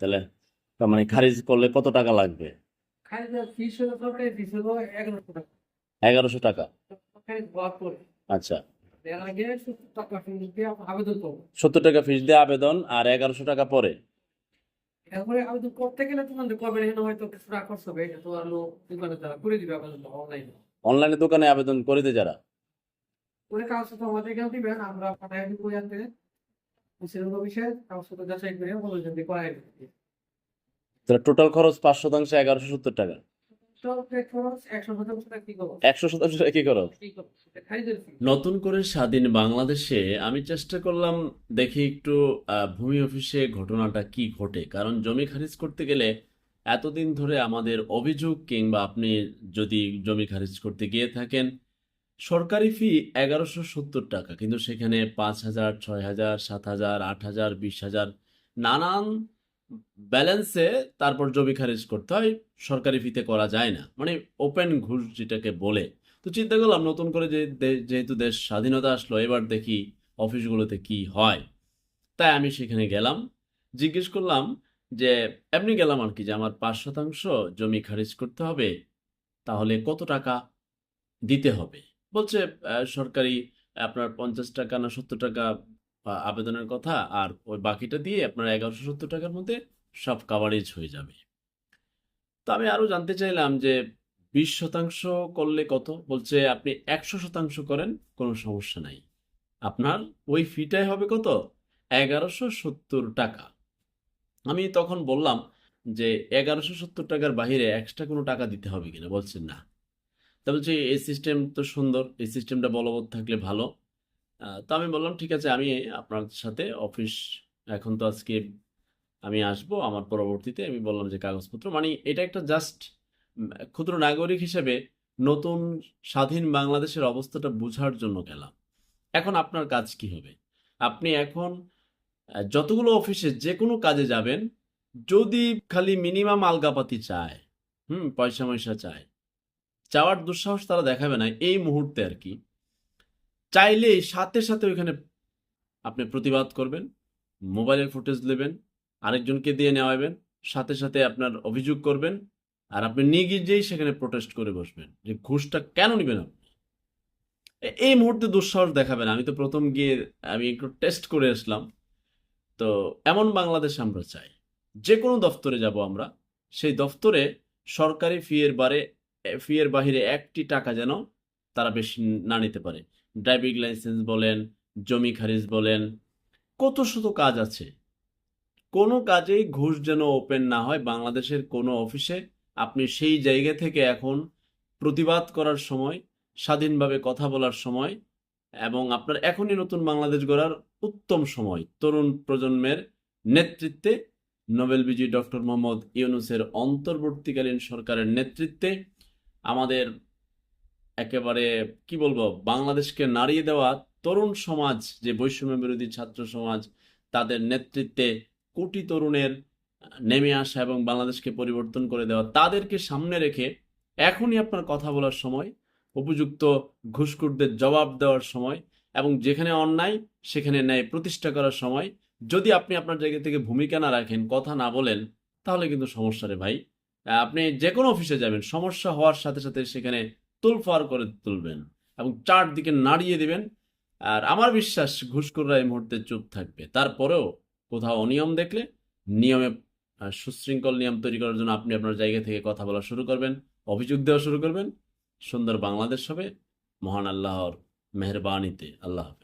তাহলে মানে খারিজ করলে কত টাকা লাগবে? এগারোশো টাকা। আচ্ছা। সত্তর টাকা ফিস দিয়ে আবেদন আর এগারোশো টাকা পরে? এরপরে আবেদন করতে গেলে তোমাদের কবে হয়তো কিছু টাকা খরচ হবে এটা দোকানে তারা করে দিবে আবেদন অনলাইনে অনলাইনে দোকানে আবেদন করে দে যারা। করে কাগজপত্র আমাদের এখানে দিবেন আমরা পাঠাই দিব জানতে বিষয়ে কাগজপত্র যাচাই করে বলে করাই তাহলে টোটাল খরচ পাঁচ শতাংশ এগারোশো সত্তর টাকা। নতুন করে স্বাধীন বাংলাদেশে আমি চেষ্টা করলাম দেখি একটু আহ, ভূমি অফিসে ঘটনাটা কি ঘটে। কারণ জমি খারিজ করতে গেলে এতদিন ধরে আমাদের অভিযোগ কিংবা আপনি যদি জমি খারিজ করতে গিয়ে থাকেন সরকারি ফি এগারোশো সত্তর টাকা, কিন্তু সেখানে পাঁচ হাজার, ছয় হাজার, সাত হাজার, আট হাজার, বিশ হাজার নানান ব্যালেন্সে তারপর জমি খারিজ করতে হয়। সরকারি ফিতে করা যায় না। মানে ওপেন ঘুষ যেটাকে বলে। তো চিন্তা করলাম, নতুন করে যে যেহেতু দেশ স্বাধীনতা আসলো, এবার দেখি অফিসগুলোতে কি হয়। তাই আমি সেখানে গেলাম। জিজ্ঞেস করলাম যে, এমনি গেলাম আর কি, যে আমার পাঁচ শতাংশ জমি খারিজ করতে হবে, তাহলে কত টাকা দিতে হবে? বলছে সরকারি আপনার পঞ্চাশ টাকা না সত্তর টাকা আবেদনের কথা, আর ওই বাকিটা দিয়ে আপনার এগারোশো সত্তর টাকার মধ্যে সব কাভারেজ হয়ে যাবে। তো আমি আরও জানতে চাইলাম যে, বিশ শতাংশ করলে কত? বলছে, আপনি একশো শতাংশ করেন, কোনো সমস্যা নাই। আপনার ওই ফিটাই হবে কত? এগারোশো সত্তর টাকা। আমি তখন বললাম যে, এগারোশো সত্তর টাকার বাইরে এক্সট্রা কোনো টাকা দিতে হবে কিনা? বলছেন না। তা বলছে এই সিস্টেম তো সুন্দর, এই সিস্টেমটা বলবৎ থাকলে ভালো। তো আমি বললাম, ঠিক আছে, আমি আপনার সাথে অফিস এখন তো আজকে আমি আসব, আমার পরবর্তীতে আমি বললাম যে কাগজপত্র। মানে এটা একটা জাস্ট ক্ষুদ্র নাগরিক হিসেবে নতুন স্বাধীন বাংলাদেশের অবস্থাটা বোঝার জন্য গেলাম। এখন আপনার কাজ কি হবে? আপনি এখন যতগুলো অফিসে যে কোনো কাজে যাবেন, যদি খালি মিনিমাম আলগাপাতি চায়, হুম পয়সা ময়সা চায় চাওয়ার দুঃসাহস তারা দেখাবে না। এই মুহূর্তে আর কি। চাইলেই সাথে সাথে ওইখানে আপনি প্রতিবাদ করবেন, মোবাইলের ফুটেজ নেবেন, আরেকজনকে দিয়ে নেওয়াবেন, সাথে সাথে আপনার অভিযোগ করবেন, আর আপনি নিজেই সেখানে প্রোটেস্ট করে বসবেন যে ঘুষটা কেন নেবেন আপনি? এই মুহূর্তে দুঃসাহস দেখাবেন আমি তো প্রথম গিয়ে আমি একটু টেস্ট করে আসলাম। তো এমন বাংলাদেশ আমরা চাই। যে কোনো দফতরে যাব আমরা। সেই দফতরে সরকারি ফিয়ের বারে ফিয়ের বাহিরে একটি টাকা যেন তারা বেশি না নিতে পারে। ড্রাইভিং লাইসেন্স বলেন, জমি খারিজ বলেন, কত শত কাজ আছে। কোনো কাজেই ঘুষ যেন ওপেন না হয় বাংলাদেশের কোনো অফিসে। আপনি সেই জায়গা থেকে এখন প্রতিবাদ করার সময়, স্বাধীনভাবে কথা বলার সময় এবং আপনার এখনই নতুন বাংলাদেশ গড়ার উত্তম সময়। তরুণ প্রজন্মের নেতৃত্বে নোবেল বিজয়ী ডক্টর মোহাম্মদ ইউনুসের অন্তর্বর্তীকালীন সরকারের নেতৃত্বে আমাদের একেবারে, কি বলব, বাংলাদেশকে নাড়িয়ে দেওয়া তরুণ সমাজ, যে বৈষম্য বিরোধী ছাত্র সমাজ, তাদের নেতৃত্বে কোটি তরুণের নেমে আসা এবং বাংলাদেশকে পরিবর্তন করে দেওয়া, তাদেরকে সামনে রেখে এখনই আপনার কথা বলার সময়, উপযুক্ত ঘুষখোরদের জবাব দেওয়ার সময় এবং যেখানে অন্যায়, সেখানে ন্যায় প্রতিষ্ঠা করার সময়, যদি আপনি আপনার জায়গা থেকে ভূমিকা না রাখেন, কথা না বলেন, তাহলে কিন্তু সমস্যা রে ভাই। আপনি যে কোনো অফিসে যাবেন, সমস্যা হওয়ার সাথে সাথে সেখানে তুলফার করে তুলবেন এবং চারদিকে নাড়িয়ে দিবেন। আর আমার বিশ্বাস, ঘুষখোররা এই মুহূর্তে চুপ থাকবে। তারপরেও কোথাও অনিয়ম দেখলে, নিয়মে সুশৃঙ্খল নিয়ম তৈরি করার জন্য আপনি আপনার জায়গা থেকে কথা বলা শুরু করবেন, অভিযোগ দেওয়া শুরু করবেন। সুন্দর বাংলাদেশ হবে। মহান আল্লাহর মেহরবানিতে। আল্লাহ